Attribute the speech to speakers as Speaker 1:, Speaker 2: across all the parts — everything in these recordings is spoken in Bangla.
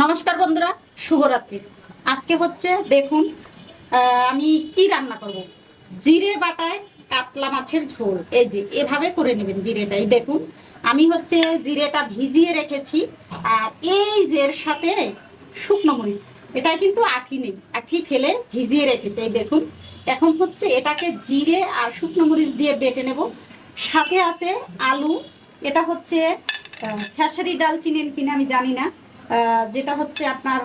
Speaker 1: নমস্কার বন্ধুরা, শুভরাত্রি। আজকে হচ্ছে দেখুন আমি কি রান্না করব? জিরে বাটায় কাতলা মাছের ঝোল। এই যে, এভাবে করে নেবেন জিরেটাই। দেখুন, আমি হচ্ছে জিরেটা ভিজিয়ে রেখেছি, আর এই যে সাথে শুকনো মরিচ এটা কিন্তু আঠি নেই। আঠি ফেলে ভিজিয়ে রেখেছি। এই দেখুন, এখন হচ্ছে এটাকে জিরে আর শুকনো মরিচ দিয়ে বেটে নেব। সাথে আছে আলু, এটা হচ্ছে খেসারি ডাল চিনেন কিনা আমি জানি না। যেটা হচ্ছে আপনার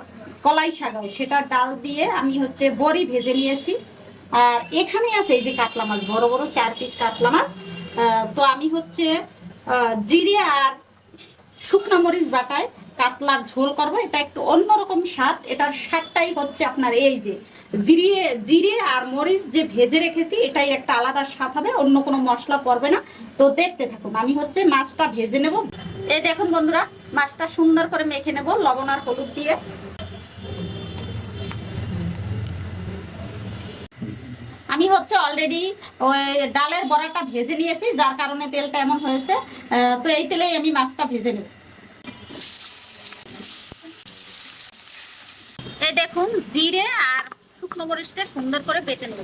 Speaker 1: কলাই শাগাও, সেটা ডাল দিয়ে আমি হচ্ছে বড়ি ভেজে নিয়েছি। আর এখানে আছে এই যে কাতলা মাছ, বড় বড় চার পিস কাতলা মাছ। তো আমি হচ্ছে জিরে আর শুকনো মরিচ বাটায় কাতলার ঝোল করব। এটা একটু অন্যরকম স্বাদ, এটার স্বাদটাই হচ্ছে আপনার এই যে জিরে জিরে আর মরিচ যে ভেজে রেখেছি, এটাই একটা আলাদা স্বাদ হবে, অন্য কোনো মশলা পড়বে না। তো দেখতে থাকুন, আমি হচ্ছে মাছটা ভেজে নেব। এই দেখুন বন্ধুরা মাছটা সুন্দর করে মেখে নেব, লবণ আর হলুদ দিয়ে। আমি হচ্ছে অলরেডি ওই ডালের বড়াটা ভেজে নিয়েছি, যার কারণে তেলটা এমন হয়েছে। তো এই তেলেই আমি মাছটা ভেজে নেব। এই দেখুন, জিরে আর শুকনো মরিচটা সুন্দর করে বেটে নেব।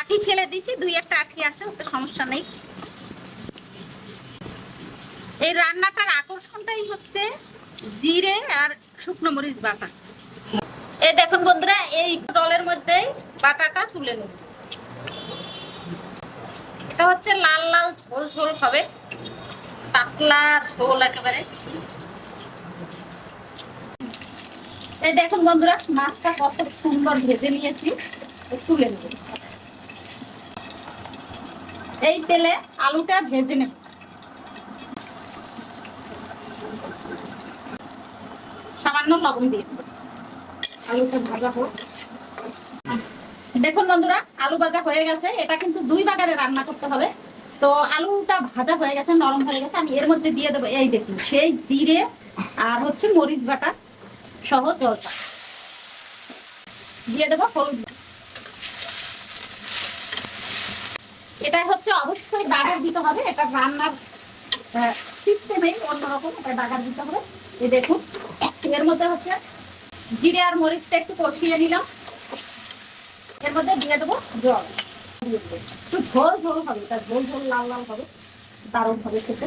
Speaker 1: আঠি ফেলে দিছি, দুই একটা আঠি আছে, ওতে সমস্যা নেই। এই রান্নাটার আকর্ষণটাই হচ্ছে জিরে আর শুকনো মরিচ বাটা। এই দেখুন বন্ধুরা, এই দলের মধ্যেই বাটাটা তুলে নেব। এটা হচ্ছে লাল লাল ঝোল ঝোল হবে, পাতলা ঝোল একেবারে। এই দেখুন বন্ধুরা, মাছটা কত সুন্দর ভেজে নিয়েছি তুলে নেব। এই তেলে আলুটা ভেজে নেব। দেখুন বন্ধুরা, আলু ভাজা হয়ে গেছে। এটা কিন্তু দুই বাগারে রান্না করতে হবে। তো আলুটা ভাজা হয়ে গেছে, নরম হয়ে গেছে। আমি এর মধ্যে দিয়ে দেবো এই দেখুন, সেই জিরে আর হচ্ছে মরিচ বাটা সহ জলটা। দিয়ে দেবো হলুদ। এটা হচ্ছে অবশ্যই বাগার দিতে হবে। এটা রান্নার সিস্টেমে অন্যরকম। এটা বাগার দিতে হবে। এই দেখুন। এর মধ্যে হচ্ছে জিরে আর মরিচটা একটু কষিয়ে নিলাম। এর মধ্যে দিয়ে দেবো জল। একটু ঝোল ঝোল হবে তার ঝোল ঝোল লাল লাল হবে, দারুণ হবে খেতে।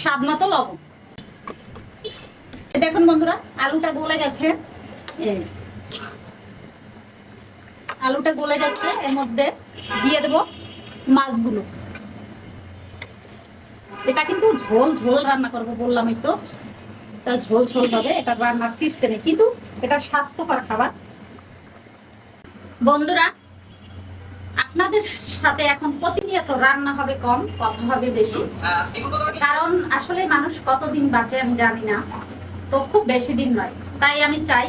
Speaker 1: স্বাদ মতো লবণ। দেখুন বন্ধুরা, আলুটা গলে গেছে। আলুটা গলে গেছে, এর মধ্যে দিয়ে দেবো মাছগুলো। এটা কিন্তু ঝোল ঝোল রান্না করব বললামই তো। এটা ঝোল ঝোল হবে, এটা রান্নার সিস্টেমে কিন্তু এটা স্বাস্থ্যকর খাবার। বন্ধুরা, আপনাদের সাথে এখন প্রতিনিয়ত রান্না হবে কম, কথা হবে বেশি। কারণ আসলে মানুষ কতদিন বাঁচে আমি জানি না, তো খুব বেশি দিন নয়। তাই আমি চাই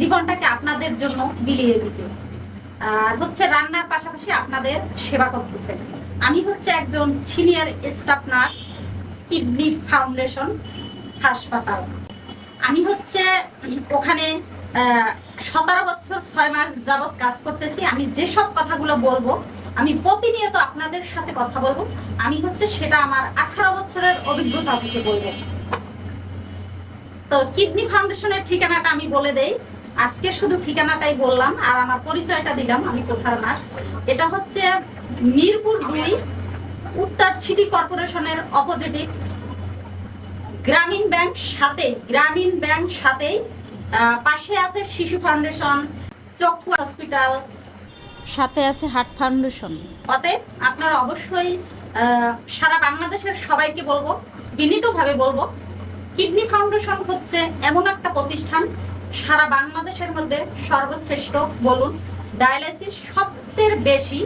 Speaker 1: জীবনটাকে আপনাদের জন্য বিলিয়ে দিতে। আর হচ্ছে রান্নার পাশাপাশি আপনাদের সেবা করতেছে আমি হচ্ছে একজন senior staff nurse kidney foundation হাসপাতাল। আমি হচ্ছে ওখানে সতেরো বছর ছয় মাস যাবৎ কাজ করতেছি। আমি যেসব কথাগুলো বলব, আমি প্রতিনিয়ত আপনাদের সাথে কথা বলব। আমি হচ্ছে সেটা আমার আঠারো বছরের অভিজ্ঞতা থেকে বলব। তো কিডনি ফাউন্ডেশনের ঠিকানাটা আমি বলে দেই। আজকে শুধু ঠিকানাটাই বললাম, আর আমার পরিচয়টা দিলাম আমি কোথার নার্স। এটা হচ্ছে মিরপুর দুই, উত্তর সিটি কর্পোরেশনের অপোজিটে। গ্রামীণ ব্যাংক সাথে গ্রামীণ ব্যাংক সাথেই পাশে আছে শিশু ফাউন্ডেশন চক্ষু হসপিটাল। সাথে আছে হার্ট ফাউন্ডেশন। অতএব আপনারা অবশ্যই সারা বাংলাদেশের সবাইকে বলব বিনীতভাবে বলব কিডনি ফাউন্ডেশন হচ্ছে এমন একটা প্রতিষ্ঠান সারা বাংলাদেশের মধ্যে সর্বশ্রেষ্ঠ বলুন। ডায়ালিসিস সবচেয়ে বেশি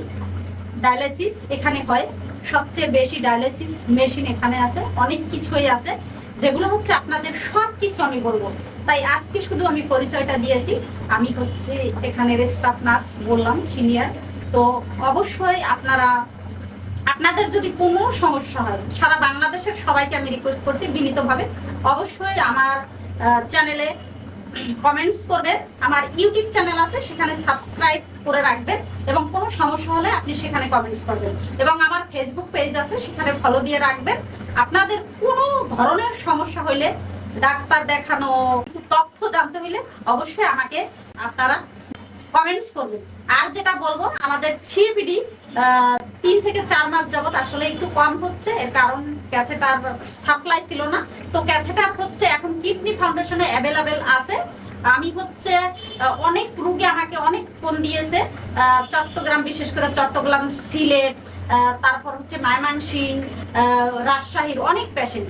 Speaker 1: ডায়ালিসিস এখানে হয় সবচেয়ে বেশি ডায়ালিসিস মেশিন এখানে আছে অনেক কিছুই আছে। যেগুলো হচ্ছে আপনাদের সব কিছু আমি বলব। তাই আজকে শুধু আমি পরিচয়টা দিয়েছি। আমি হচ্ছে এখানের স্টাফ নার্স বললাম সিনিয়র তো অবশ্যই আপনারা, আপনাদের যদি কোনো সমস্যা হয়, সারা বাংলাদেশের সবাইকে আমি রিকোয়েস্ট করছি বিনীতভাবে। অবশ্যই আমার চ্যানেলে কমেন্টস করবেন আমার ইউটিউব চ্যানেল আছে, সেখানে সাবস্ক্রাইব করে রাখবেন এবং কোনো সমস্যা হলে আপনি সেখানে কমেন্টস করবেন। এবং আমার ফেসবুক পেজ আছে, সেখানে ফলো দিয়ে রাখবেন। আপনাদের কোনো ধরনের সমস্যা হইলে ডাক্তার দেখানো তথ্য জানতে হইলে অবশ্যই আমাকে আপনারা কমেন্টস করবেন আর যেটা বলব, আমাদের ছিপিডি তিন থেকে চার মাস যাবৎ আসলে একটু কম হচ্ছে, এর কারণ ক্যাথেটার সাপ্লাই ছিল না। তো ক্যাথেটার হচ্ছে এখন কিডনি ফাউন্ডেশনে অ্যাভেলেবেল আছে। আমি হচ্ছে অনেক রুগী আমাকে অনেক ফোন দিয়েছে চট্টগ্রাম, বিশেষ করে চট্টগ্রাম সিলেট তারপর হচ্ছে মায়মানসিং রাজশাহীর অনেক পেশেন্ট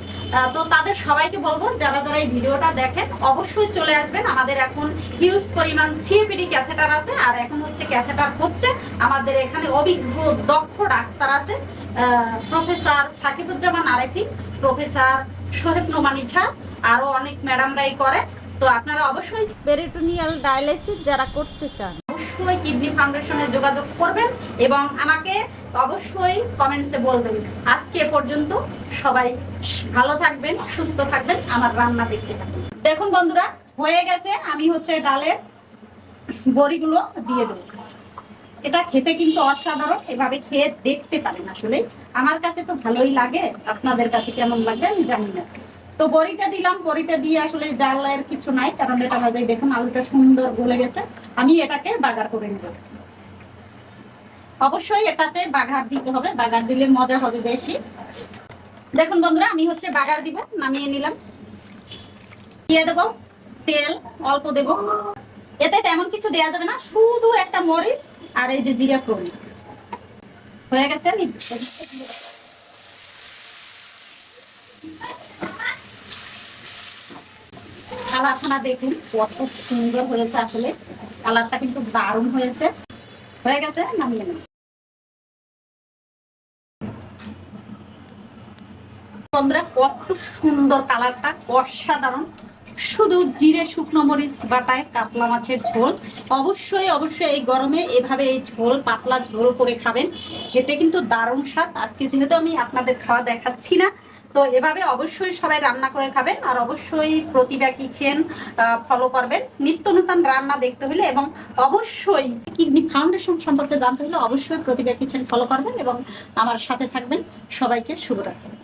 Speaker 1: তো তাদের সবাইকে বলব, যারা যারা এই ভিডিওটা দেখেন, অবশ্যই চলে আসবেন। আমাদের এখন হিউজ পরিমাণ সিএপিডি ক্যাথেটার আছে, আর এখন হচ্ছে ক্যাথেটার হচ্ছে আমাদের এখানে অভিজ্ঞ দক্ষ ডাক্তার আছে প্রফেসর সাকিবুজ্জামান আরেফি প্রফেসর সোহেব নোমানি ছা আরও অনেক ম্যাডামরাই করে। তো আপনারা অবশ্যই
Speaker 2: পেরিটোনিয়াল ডায়ালিসিস যারা করতে চান
Speaker 1: অবশ্যই কিডনি ফাউন্ডেশনে যোগাযোগ করবেন এবং আমাকে অবশ্যই কমেন্টসে বলবেন। আজকে পর্যন্ত সবাই ভালো থাকবেন, সুস্থ থাকবেন, আমার রান্না দেখতে থাকবেন। দেখুন বন্ধুরা, হয়ে গেছে, আমি হচ্ছে ডালের বড়িগুলো দিয়ে দেবো। এটা খেতে কিন্তু অসাধারণ, এভাবে খেয়ে দেখতে পারেন আসলে। আমার কাছে তো ভালোই লাগে, আপনাদের কাছে কেমন লাগবে আমি জানি না। তো বড়িটা দিলাম, বড়িটা দিয়ে আসলে জালের কিছু নাই, কারণ এটা ভাজাই দেখুন আলুটা সুন্দর গলে গেছে। আমি এটাকে বাগার করে নেব। অবশ্যই এটাতে বাগার দিতে হবে, বাগার দিলে মজা হবে বেশি। দেখুন বন্ধুরা, আমি হচ্ছে বাগার দিব, নামিয়ে নিলাম। দিয়ে দেবো তেল, অল্প দেব। এতে তেমন কিছু দেওয়া যাবে না, শুধু একটা মরিচ আর এই যে জিরা ফোড়ন। হয়ে গেছে কালারখানা দেখুন, কত সুন্দর হয়েছে আসলে। কালারটা কিন্তু দারুণ হয়েছে। হয়ে গেছে, নামিয়ে নেব। কত সুন্দর কালারটা, অসাধারণ। শুধু জিরে, শুকনো মরিচ বাটায় কাতলা মাছের ঝোল। অবশ্যই অবশ্যই এই গরমে এভাবে এই ঝোল, পাতলা ঝোল করে খাবেন। খেতে কিন্তু দারুণ স্বাদ। আজকে যেহেতু আমি আপনাদের খাওয়া দেখাচ্ছি না তো এভাবে অবশ্যই সবাই রান্না করে খাবেন আর অবশ্যই প্রতিভা কিচেন ফলো করবেন। নিত্য নতুন রান্না দেখতে হলে এবং অবশ্যই কিডনি ফাউন্ডেশন সম্পর্কে জানতে হলে অবশ্যই প্রতিভা কিচেন ফলো করবেন এবং আমার সাথে থাকবেন। সবাইকে শুভরাত্রি।